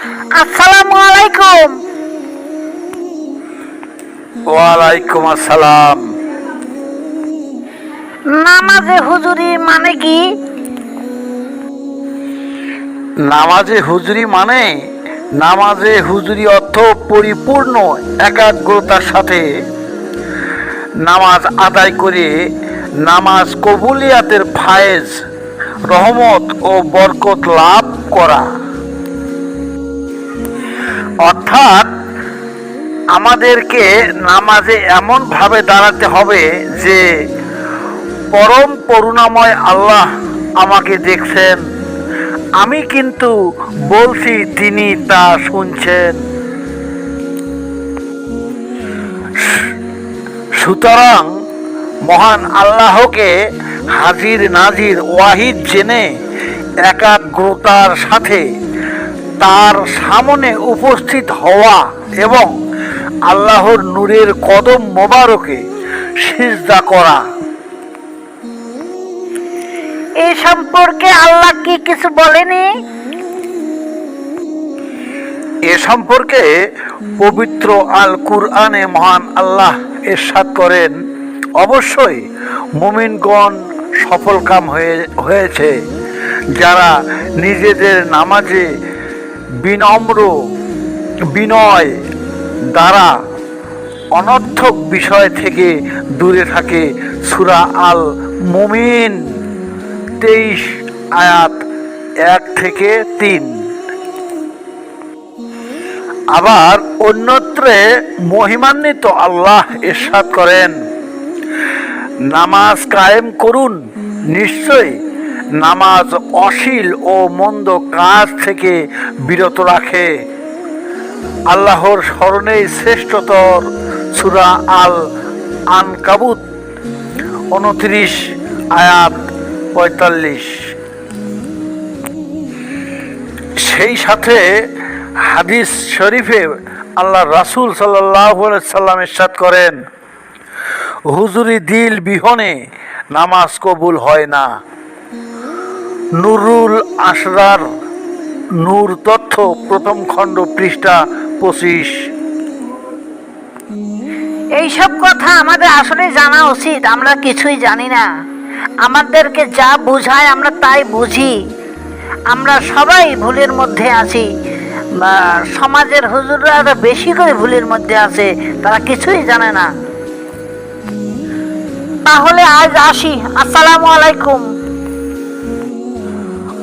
আসসালামু আলাইকুম ওয়ালাইকুম আসসালাম। নামাজে হুজুরি মানে কি? নামাজে হুজুরি মানে নামাজে হুজুরি অর্থ পরিপূর্ণ একাগ্রতার সাথে। নামাজ আদায় করে নামাজ কবুলিয়াতের ফায়েজ রহমত ও বরকত লাভ করা। অর্থাৎ আমাদেরকে নামাজে এমনভাবে দাঁড়াতে হবে যে পরম করুণাময় আল্লাহ আমাকে দেখছেন। আমি কিন্তু বলছি তিনি তা শুনছেন। সুতরাং মহান আল্লাহকে হাজির নাজির ওয়াহিদ জেনে একাগ্রতার সাথে তার সামনে উপস্থিত হওয়া এবং আল্লাহর নূরের কদম মোবারকে সিজদা করা। এই সম্পর্কে আল্লাহ কি কিছু বলেনি? এ সম্পর্কে পবিত্র আল কুরআনে মহান আল্লাহ এরশাদ করেন অবশ্যই মুমিনগণ সফলকাম হয়ে হয়েছে। যারা নিজেদের নামাজে বিনম্র বিনয় দ্বারা অনর্থক বিষয় থেকে দূরে থাকে সুরা আল মুমিন তেইশ আয়াত এক থেকে তিন। আবার অন্যত্রে মহিমান্বিত আল্লাহ ইরশাদ করেন, নামাজ কায়েম করুন, নিশ্চয়ই নামাজ অশীল ও মন্দ কাজ থেকে বিরত রাখে। আল্লাহর স্মরণেই শ্রেষ্ঠতর সুরা আল আনকাবুত উনত্রিশ আয়াত পঁয়তাল্লিশ। সেই সাথে হাদিস শরীফে আল্লাহ রাসুল সাল্লাহ সাল্লাম ইরশাদ করেন, হুজুরি দিল বিহনে নামাজ কবুল হয় না। নুরুল আসরার নূর তথ্য, প্রথম খণ্ড পৃষ্ঠা পঁচিশ। এইসব কথা আমাদের আসলে জানা উচিত, আমরা কিছুই জানি না। আমাদেরকে যা বোঝায় আমরা তাই বুঝি। আমরা সবাই ভুলের মধ্যে আছি। সমাজের হুজুররা আরও বেশি করে ভুলের মধ্যে আছে, তারা কিছুই জানে না। তাহলে আজ আসি। আসসালামু আলাইকুম।